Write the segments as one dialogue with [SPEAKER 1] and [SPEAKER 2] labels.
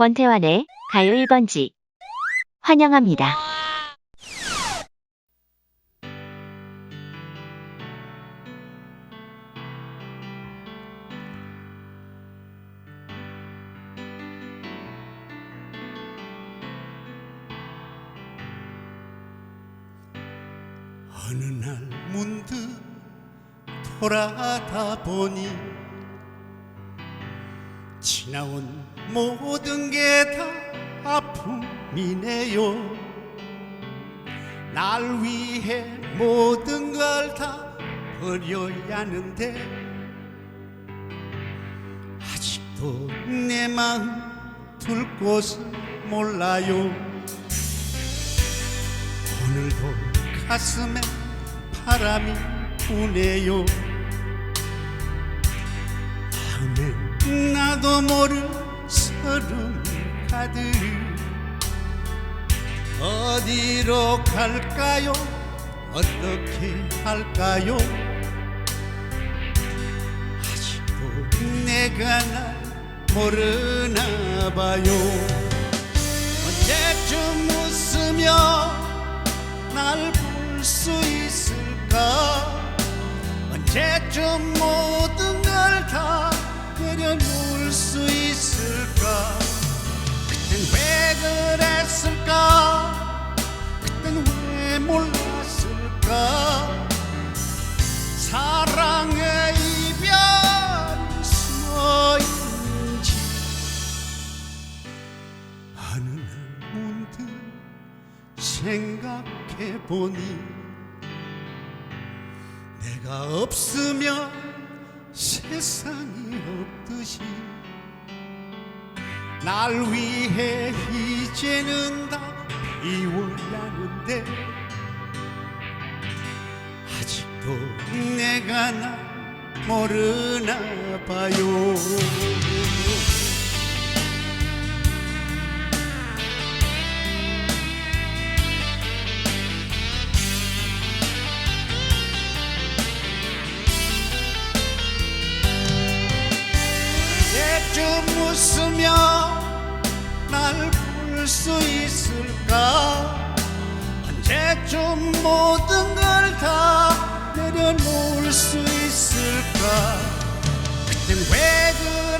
[SPEAKER 1] 원태환의 가요 1번지 환영합니다.
[SPEAKER 2] 어느 날 문득 돌아다 보니 지나온 모든 게 다 아픔이네요. 날 위해 모든 걸 다 버려야 하는데 아직도 내 마음 둘 곳을 몰라요. 오늘도 가슴에 바람이 부네요. 마음에 나도 모를 서름 가득. 어디로 갈까요? 어떻게 할까요? 아직도 내가 날 모르나 봐요. 언제쯤 웃으며 날 볼 수 있을까? 언제쯤 모든 걸다 내려놓 을수 있을까? 그땐 왜 그랬을까? 그땐 왜 몰랐을까? 사랑의 이별이 숨어 있는지. 어느 날 문득 생각해 보니 내가 없으면 세상이 없듯이 날 위해 이제는 다 이워야 하는데 아직도 내가 나 모르나 봐요 언제쯤 웃으며 날볼수 있을까? 언제쯤 모든 걸 다 내려놓을 수 있을까? 그땐 왜 그랬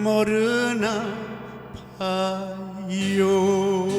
[SPEAKER 2] 모르나 봐요